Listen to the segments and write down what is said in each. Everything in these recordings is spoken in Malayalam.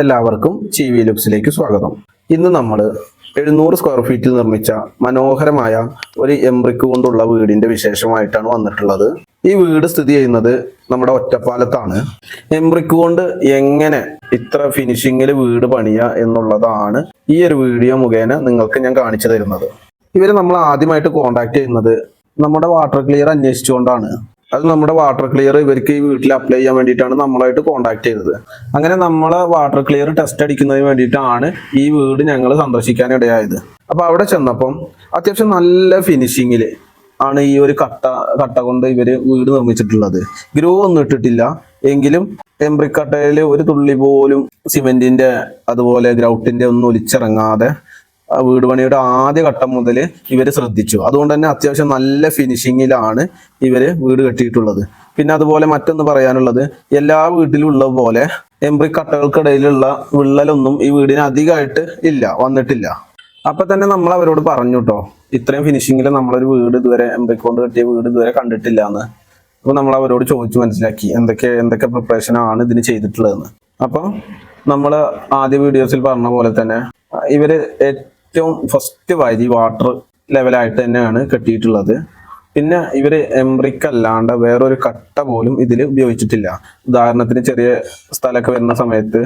എല്ലാവർക്കും ചി വി ലുക്സിലേക്ക് സ്വാഗതം. ഇന്ന് നമ്മൾ എഴുന്നൂറ് സ്ക്വയർ ഫീറ്റിൽ നിർമ്മിച്ച മനോഹരമായ ഒരു എംബ്രിക്ക് കൊണ്ടുള്ള വീടിന്റെ വിശേഷമായിട്ടാണ് വന്നിട്ടുള്ളത്. ഈ വീട് സ്ഥിതി ചെയ്യുന്നത് നമ്മുടെ ഒറ്റപ്പാലത്താണ്. എംബ്രിക്ക് കൊണ്ട് എങ്ങനെ ഇത്ര ഫിനിഷിങ്ങിൽ വീട് പണിയ എന്നുള്ളതാണ് ഈ ഒരു വീഡിയോ മുഖേന നിങ്ങൾക്ക് ഞാൻ കാണിച്ചു തരുന്നത്. ഇവരെ നമ്മൾ ആദ്യമായിട്ട് കോണ്ടാക്ട് ചെയ്യുന്നത് നമ്മുടെ വാട്ടർ ക്ലിയർ അന്വേഷിച്ചുകൊണ്ടാണ്. അത് നമ്മുടെ വാട്ടർ ക്ലിയർ ഇവർക്ക് ഈ വീട്ടിൽ അപ്ലൈ ചെയ്യാൻ വേണ്ടിയിട്ടാണ് നമ്മളായിട്ട് കോണ്ടാക്ട് ചെയ്തത്. അങ്ങനെ നമ്മളെ വാട്ടർ ക്ലിയർ ടെസ്റ്റ് അടിക്കുന്നതിന് വേണ്ടിയിട്ടാണ് ഈ വീട് ഞങ്ങൾ സന്ദർശിക്കാൻ ഇടയായത്. അപ്പൊ അവിടെ ചെന്നപ്പം അത്യാവശ്യം നല്ല ഫിനിഷിങ്ങിൽ ആണ് ഈ ഒരു കട്ട കട്ട കൊണ്ട് ഇവർ വീട് നിർമ്മിച്ചിട്ടുള്ളത്. ഗ്രോ ഒന്നും ഇട്ടിട്ടില്ല. എങ്കിലും എംബ്രിക്കട്ടയിൽ ഒരു തുള്ളി പോലും സിമെന്റിന്റെ അതുപോലെ ഗ്രൗട്ടിന്റെ ഒന്നും ഒലിച്ചിറങ്ങാതെ വീട് പണിയുടെ ആദ്യ ഘട്ടം മുതൽ ഇവർ ശ്രദ്ധിച്ചു. അതുകൊണ്ട് തന്നെ അത്യാവശ്യം നല്ല ഫിനിഷിങ്ങിലാണ് ഇവർ വീട് കെട്ടിയിട്ടുള്ളത്. പിന്നെ അതുപോലെ മറ്റൊന്ന് പറയാനുള്ളത് എല്ലാ വീട്ടിലും ഉള്ള പോലെ എംബ്രിക് കട്ടകൾക്കിടയിലുള്ള വിള്ളലൊന്നും ഈ വീടിന് അധികമായിട്ട് ഇല്ല വന്നിട്ടില്ല. അപ്പൊ തന്നെ നമ്മൾ അവരോട് പറഞ്ഞു കേട്ടോ ഇത്രയും ഫിനിഷിങ്ങിൽ നമ്മളൊരു വീട് ഇതുവരെ എംബ്രിക് കൊണ്ട് കെട്ടിയ വീട് ഇതുവരെ കണ്ടിട്ടില്ല എന്ന്. അപ്പൊ നമ്മൾ അവരോട് ചോദിച്ചു മനസ്സിലാക്കി എന്തൊക്കെ എന്തൊക്കെ പ്രിപ്പറേഷൻ ആണ് ഇതിന് ചെയ്തിട്ടുള്ളതെന്ന്. അപ്പൊ നമ്മൾ ആദ്യ വീഡിയോസിൽ പറഞ്ഞ പോലെ തന്നെ ഇവർ ഏറ്റവും ഫസ്റ്റ് വരി വാട്ടർ ലെവലായിട്ട് തന്നെയാണ് കെട്ടിയിട്ടുള്ളത്. പിന്നെ ഇവർ എംബ്രിക്ക് അല്ലാണ്ട് വേറൊരു കട്ട പോലും ഇതിൽ ഉപയോഗിച്ചിട്ടില്ല. ഉദാഹരണത്തിന് ചെറിയ സ്ഥലമൊക്കെ വരുന്ന സമയത്ത്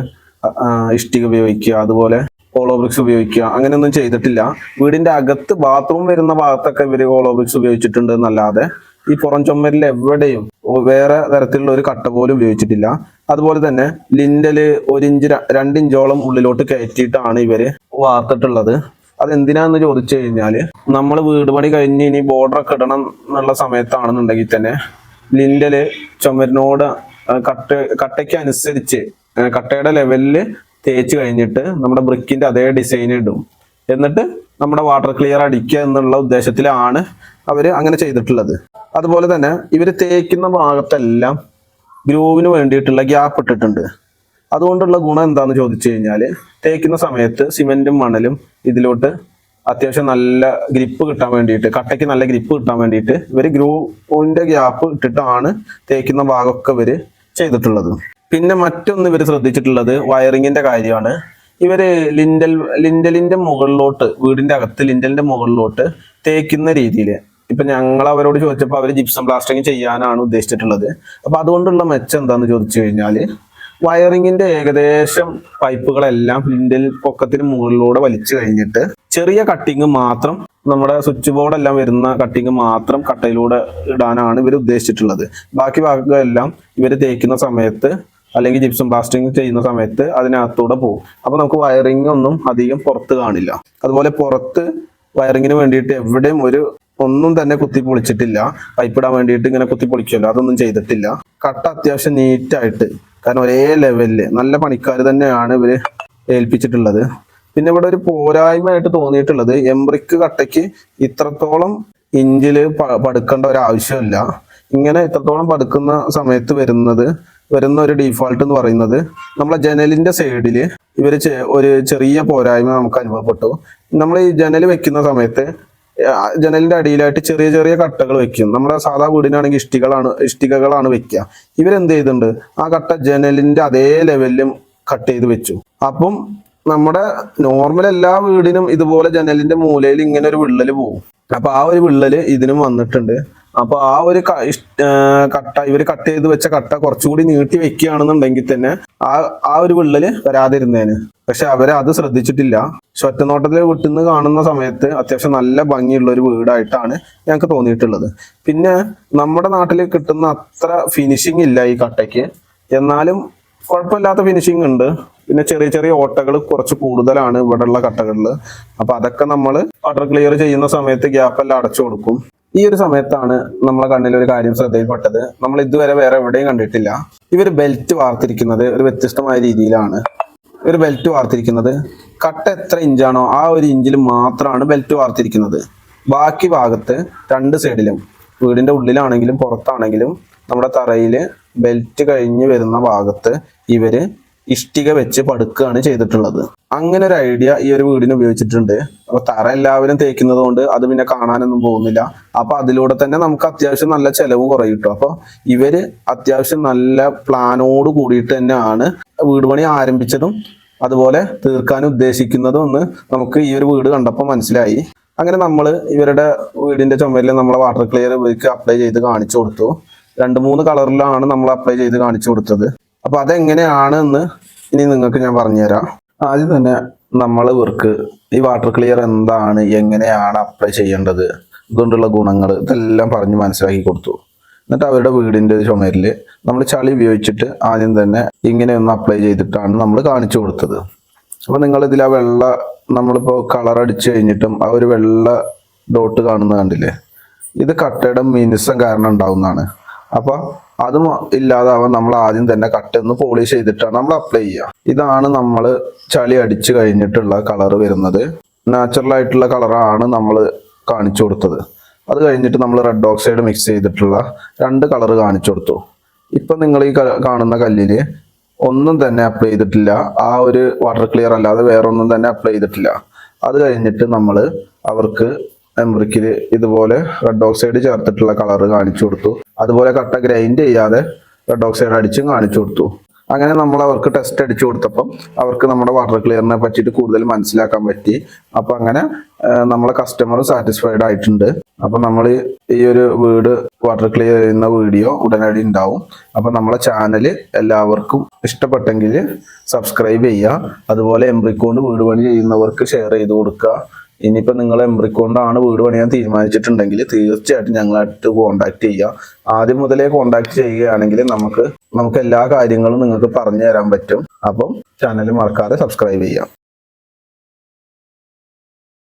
ഇഷ്ടിക ഉപയോഗിക്കുക അതുപോലെ ഹോളോ ബ്രിക്സ് ഉപയോഗിക്കുക അങ്ങനെയൊന്നും ചെയ്തിട്ടില്ല. വീടിന്റെ അകത്ത് ബാത്റൂം വരുന്ന ഭാഗത്തൊക്കെ ഇവർ ഹോളോ ബ്രിക്സ് ഉപയോഗിച്ചിട്ടുണ്ട് എന്നല്ലാതെ ഈ പുറം ചുമരിൽ എവിടെയും വേറെ തരത്തിലുള്ള ഒരു കട്ട പോലും ഉപയോഗിച്ചിട്ടില്ല. അതുപോലെ തന്നെ ലിൻഡൽ ഒരു ഇഞ്ച് ര- ഇഞ്ചോളം ഉള്ളിലോട്ട് കയറ്റിയിട്ടാണ് ഇവർ വാർത്തിട്ടുള്ളത്. അതെന്തിനാന്ന് ചോദിച്ചു കഴിഞ്ഞാൽ നമ്മൾ വീട് പണി കഴിഞ്ഞ് ഇനി ബോർഡർ ഒക്കെ ഇടണം എന്നുള്ള സമയത്താണെന്നുണ്ടെങ്കിൽ തന്നെ ലിൻഡൽ ചുമരിനോട് കട്ട കട്ടയ്ക്ക് അനുസരിച്ച് കട്ടയുടെ ലെവലിൽ തേച്ച് കഴിഞ്ഞിട്ട് നമ്മുടെ ബ്രിക്കിന്റെ അതേ ഡിസൈൻ ഇടും. എന്നിട്ട് നമ്മുടെ വാട്ടർ ക്ലിയർ അടിക്കുക എന്നുള്ള ഉദ്ദേശത്തിലാണ് അവർ അങ്ങനെ ചെയ്തിട്ടുള്ളത്. അതുപോലെ തന്നെ ഇവർ തേക്കുന്ന ഭാഗത്തെല്ലാം ഗ്രൂവിന് വേണ്ടിയിട്ടുള്ള ഗ്യാപ്പ് ഇട്ടിട്ടുണ്ട്. അതുകൊണ്ടുള്ള ഗുണം എന്താണെന്ന് ചോദിച്ചു കഴിഞ്ഞാൽ തേക്കുന്ന സമയത്ത് സിമെന്റും മണലും ഇതിലോട്ട് അത്യാവശ്യം നല്ല ഗ്രിപ്പ് കിട്ടാൻ വേണ്ടിയിട്ട് കട്ടയ്ക്ക് നല്ല ഗ്രിപ്പ് കിട്ടാൻ വേണ്ടിയിട്ട് ഇവർ ഗ്രൂവിന്റെ ഗ്യാപ്പ് ഇട്ടിട്ടാണ് തേക്കുന്ന ഭാഗമൊക്കെ ഇവർ ചെയ്തിട്ടുള്ളത്. പിന്നെ മറ്റൊന്ന് ഇവർ ശ്രദ്ധിച്ചിട്ടുള്ളത് വയറിങ്ങിന്റെ കാര്യമാണ്. ഇവർ ലിൻഡൽ ലിൻഡലിന്റെ മുകളിലോട്ട് വീടിന്റെ അകത്ത് ലിൻഡലിന്റെ മുകളിലോട്ട് തേക്കുന്ന രീതിയിൽ ഇപ്പൊ ഞങ്ങൾ അവരോട് ചോദിച്ചപ്പോൾ അവർ ജിപ്സം പ്ലാസ്റ്ററിങ് ചെയ്യാനാണ് ഉദ്ദേശിച്ചിട്ടുള്ളത്. അപ്പൊ അതുകൊണ്ടുള്ള മെച്ചം എന്താന്ന് ചോദിച്ചു കഴിഞ്ഞാൽ വയറിങ്ങിന്റെ ഏകദേശം പൈപ്പുകളെല്ലാം ലിൻഡൽ പൊക്കത്തിന് മുകളിലൂടെ വലിച്ചു കഴിഞ്ഞിട്ട് ചെറിയ കട്ടിങ് മാത്രം നമ്മുടെ സ്വിച്ച് ബോർഡ് എല്ലാം വരുന്ന കട്ടിങ് മാത്രം കട്ടയിലൂടെ ഇടാനാണ് ഇവർ ഉദ്ദേശിച്ചിട്ടുള്ളത്. ബാക്കി ഭാഗങ്ങളെല്ലാം ഇവർ തേക്കുന്ന സമയത്ത് അല്ലെങ്കിൽ ജിപ്സം ബ്ലാസ്റ്റിംഗ് ചെയ്യുന്ന സമയത്ത് അതിനകത്തൂടെ പോകും. അപ്പൊ നമുക്ക് വയറിംഗ് ഒന്നും അധികം പുറത്ത് കാണില്ല. അതുപോലെ പുറത്ത് വയറിങ്ങിന് വേണ്ടിയിട്ട് എവിടെയും ഒരു ഒന്നും തന്നെ കുത്തി പൊളിച്ചിട്ടില്ല. പൈപ്പിടാൻ വേണ്ടിയിട്ട് ഇങ്ങനെ കുത്തി പൊളിക്കുമല്ലോ അതൊന്നും ചെയ്തിട്ടില്ല. കട്ട അത്യാവശ്യം നീറ്റായിട്ട് കാരണം ഒരേ ലെവലിൽ നല്ല പണിക്കാർ തന്നെയാണ് ഇവർ ഏൽപ്പിച്ചിട്ടുള്ളത്. പിന്നെ ഇവിടെ ഒരു പോരായ്മയായിട്ട് തോന്നിയിട്ടുള്ളത് എംബ്രിക്ക് കട്ടയ്ക്ക് ഇത്രത്തോളം ഇഞ്ചിൽ പ- പടുക്കേണ്ട ഒരു ആവശ്യമില്ല ഇങ്ങനെ ഇത്രത്തോളം പടുക്കുന്ന സമയത്ത് വരുന്നത് വരുന്ന ഒരു ഡീഫോൾട്ട് എന്ന് പറയുന്നത് നമ്മളെ ജനലിന്റെ സൈഡിൽ ഇവർ ഒരു ചെറിയ പോരായ്മ നമുക്ക് അനുഭവപ്പെട്ടു. നമ്മൾ ഈ ജനൽ വെക്കുന്ന സമയത്ത് ജനലിന്റെ അടിയിലായിട്ട് ചെറിയ ചെറിയ കട്ടകൾ വെക്കും. നമ്മുടെ സാധാ വീടിനാണെങ്കിൽ ഇഷ്ടികളാണ് ഇഷ്ടികകളാണ് വെക്കുക. ഇവരെന്ത് ചെയ്തിട്ടുണ്ട്? ആ കട്ട ജനലിന്റെ അതേ ലെവലിലും കട്ട് ചെയ്ത് വെച്ചു. അപ്പം നമ്മുടെ നോർമൽ എല്ലാ വീടിനും ഇതുപോലെ ജനലിന്റെ മൂലയിൽ ഇങ്ങനെ ഒരു വിള്ളൽ പോകും അപ്പൊ ആ ഒരു വിള്ളൽ ഇതിനും വന്നിട്ടുണ്ട്. അപ്പൊ ആ ഒരു കട്ട ഇവർ കട്ട് ചെയ്ത് വെച്ച കട്ട കുറച്ചുകൂടി നീട്ടി വെക്കുകയാണെന്നുണ്ടെങ്കിൽ തന്നെ ആ ആ ഒരു വിള്ളൽ വരാതിരുന്നേന്. പക്ഷെ അവരെ അത് ശ്രദ്ധിച്ചിട്ടില്ല. പക്ഷെ ഒറ്റനോട്ടത്തിൽ വിട്ടുന്ന് കാണുന്ന സമയത്ത് അത്യാവശ്യം നല്ല ഭംഗിയുള്ള ഒരു വീടായിട്ടാണ് ഞങ്ങൾക്ക് തോന്നിയിട്ടുള്ളത്. പിന്നെ നമ്മുടെ നാട്ടിൽ കിട്ടുന്ന അത്ര ഫിനിഷിംഗ് ഇല്ല ഈ കട്ടയ്ക്ക്. എന്നാലും കുഴപ്പമില്ലാത്ത ഫിനിഷിംഗ് ഉണ്ട്. പിന്നെ ചെറിയ ചെറിയ ഓട്ടകൾ കുറച്ച് കൂടുതലാണ് ഇവിടെയുള്ള കട്ടകളിൽ അപ്പൊ അതൊക്കെ നമ്മൾ വാട്ടർ ക്ലിയർ ചെയ്യുന്ന സമയത്ത് ഗ്യാപ്പ് എല്ലാം അടച്ചു കൊടുക്കും. ഈ ഒരു സമയത്താണ് നമ്മളെ കണ്ണിൽ ഒരു കാര്യം ശ്രദ്ധയിൽപ്പെട്ടത്. നമ്മൾ ഇതുവരെ വേറെ എവിടെയും കണ്ടിട്ടില്ല. ഇവർ ബെൽറ്റ് വാർത്തിരിക്കുന്നത് ഒരു വ്യത്യസ്തമായ രീതിയിലാണ്. ഇവർ ബെൽറ്റ് വാർത്തിരിക്കുന്നത് കട്ട് എത്ര ഇഞ്ചാണോ ആ ഒരു ഇഞ്ചിൽ മാത്രമാണ് ബെൽറ്റ് വാർത്തിരിക്കുന്നത്. ബാക്കി ഭാഗത്ത് രണ്ട് സൈഡിലും വീടിന്റെ ഉള്ളിലാണെങ്കിലും പുറത്താണെങ്കിലും നമ്മുടെ തറയിൽ ബെൽറ്റ് കഴിഞ്ഞ് വരുന്ന ഭാഗത്ത് ഇവർ ഇഷ്ടിക വെച്ച് പടുക്കുകയാണ് ചെയ്തിട്ടുള്ളത്. അങ്ങനെ ഒരു ഐഡിയ ഈ ഒരു വീടിന് ഉപയോഗിച്ചിട്ടുണ്ട്. അപ്പൊ തറ എല്ലാവരും തേക്കുന്നത് കൊണ്ട് അത് പിന്നെ കാണാനൊന്നും പോകുന്നില്ല. അപ്പൊ അതിലൂടെ തന്നെ നമുക്ക് അത്യാവശ്യം നല്ല ചെലവ് കുറയും കിട്ടും അപ്പൊ ഇവർ അത്യാവശ്യം നല്ല പ്ലാനോട് കൂടിയിട്ട് തന്നെയാണ് വീട് പണി ആരംഭിച്ചതും അതുപോലെ തീർക്കാൻ ഉദ്ദേശിക്കുന്നതും ഒന്ന് നമുക്ക് ഈ ഒരു വീട് കണ്ടപ്പോൾ മനസ്സിലായി. അങ്ങനെ നമ്മൾ ഇവരുടെ വീടിന്റെ ചുമരിൽ നമ്മളെ വാട്ടർ ക്ലിയർ ഉപയോഗിച്ച് അപ്ലൈ ചെയ്ത് കാണിച്ചു കൊടുത്തു. രണ്ട് മൂന്ന് കളറിലാണ് നമ്മൾ അപ്ലൈ ചെയ്ത് കാണിച്ചു കൊടുത്തത്. അപ്പൊ അതെങ്ങനെയാണ് എന്ന് ഇനി നിങ്ങൾക്ക് ഞാൻ പറഞ്ഞുതരാം. ആദ്യം തന്നെ നമ്മൾ ഇവർക്ക് ഈ വാട്ടർ ക്ലിയർ എന്താണ് എങ്ങനെയാണ് അപ്ലൈ ചെയ്യേണ്ടത് ഇതുകൊണ്ടുള്ള ഗുണങ്ങൾ ഇതെല്ലാം പറഞ്ഞ് മനസ്സിലാക്കി കൊടുത്തു. എന്നിട്ട് അവരുടെ വീടിന്റെ ചുമരിൽ നമ്മൾ ചളി ഉപയോഗിച്ചിട്ട് ആദ്യം തന്നെ ഇങ്ങനെ ഒന്ന് അപ്ലൈ ചെയ്തിട്ടാണ് നമ്മൾ കാണിച്ചു കൊടുത്തത്. അപ്പോൾ നിങ്ങൾ ഇതിൽ ആ വെള്ള നമ്മളിപ്പോൾ കളർ അടിച്ചു കഴിഞ്ഞിട്ടും ആ ഒരു വെള്ള ഡോട്ട് കാണുന്ന കണ്ടില്ലേ? ഇത് കട്ടയുടെ മിനുസം കാരണം ഉണ്ടാവുന്നതാണ്. അപ്പൊ അത് ഇല്ലാതാവാൻ നമ്മൾ ആദ്യം തന്നെ കട്ട ഒന്ന് പോളിഷ് ചെയ്തിട്ടാണ് നമ്മൾ അപ്ലൈ ചെയ്യുക. ഇതാണ് നമ്മൾ ചളി അടിച്ചു കഴിഞ്ഞിട്ടുള്ള കളർ വരുന്നത്. നാച്ചുറൽ ആയിട്ടുള്ള കളറാണ് നമ്മൾ കാണിച്ചു കൊടുത്തത്. അത് കഴിഞ്ഞിട്ട് നമ്മൾ റെഡ് ഓക്സൈഡ് മിക്സ് ചെയ്തിട്ടുള്ള രണ്ട് കളർ കാണിച്ചു കൊടുത്തു. ഇപ്പം നിങ്ങൾ ഈ കാണുന്ന കല്ലിൽ ഒന്നും തന്നെ അപ്ലൈ ചെയ്തിട്ടില്ല. ആ ഒരു വാട്ടർ ക്ലിയർ അല്ലാതെ വേറെ ഒന്നും തന്നെ അപ്ലൈ ചെയ്തിട്ടില്ല. അത് കഴിഞ്ഞിട്ട് നമ്മൾ അവർക്ക് എംബ്രിക്കിൽ ഇതുപോലെ റെഡ് ഓക്സൈഡ് ചേർത്തിട്ടുള്ള കളർ കാണിച്ചു കൊടുത്തു. അതുപോലെ കട്ട ഗ്രൈൻഡ് ചെയ്യാതെ റെഡ് ഓക്സൈഡ് അടിച്ചും കാണിച്ചു കൊടുത്തു. അങ്ങനെ നമ്മൾ അവർക്ക് ടെസ്റ്റ് അടിച്ചു കൊടുത്തപ്പം അവർക്ക് നമ്മുടെ വാട്ടർ ക്ലിയറിനെ പറ്റിയിട്ട് കൂടുതൽ മനസ്സിലാക്കാൻ പറ്റി. അപ്പൊ അങ്ങനെ നമ്മളെ കസ്റ്റമർ സാറ്റിസ്ഫൈഡ് ആയിട്ടുണ്ട്. അപ്പൊ നമ്മൾ ഈ ഒരു വീട് വാട്ടർ ക്ലിയർ ചെയ്യുന്ന വീഡിയോ ഉടനടി ഉണ്ടാവും. അപ്പൊ നമ്മളെ ചാനൽ എല്ലാവർക്കും ഇഷ്ടപ്പെട്ടെങ്കിൽ സബ്സ്ക്രൈബ് ചെയ്യുക. അതുപോലെ എംബ്രിക്കോണ്ട് വീട് പണി ചെയ്യുന്നവർക്ക് ഷെയർ ചെയ്ത് കൊടുക്കുക. ഇനിയിപ്പോൾ നിങ്ങൾ എംബ്രിക്കോണ്ടാണ് വീട് പണിയാൻ തീരുമാനിച്ചിട്ടുണ്ടെങ്കിൽ തീർച്ചയായിട്ടും ഞങ്ങളായിട്ട് കോൺടാക്ട് ചെയ്യുക ആദ്യം മുതലേ കോൺടാക്ട് ചെയ്യുകയാണെങ്കിൽ നമുക്ക് നമുക്ക് എല്ലാ കാര്യങ്ങളും നിങ്ങൾക്ക് പറഞ്ഞു തരാൻ പറ്റും. അപ്പം ചാനൽ മറക്കാതെ സബ്സ്ക്രൈബ് ചെയ്യാം.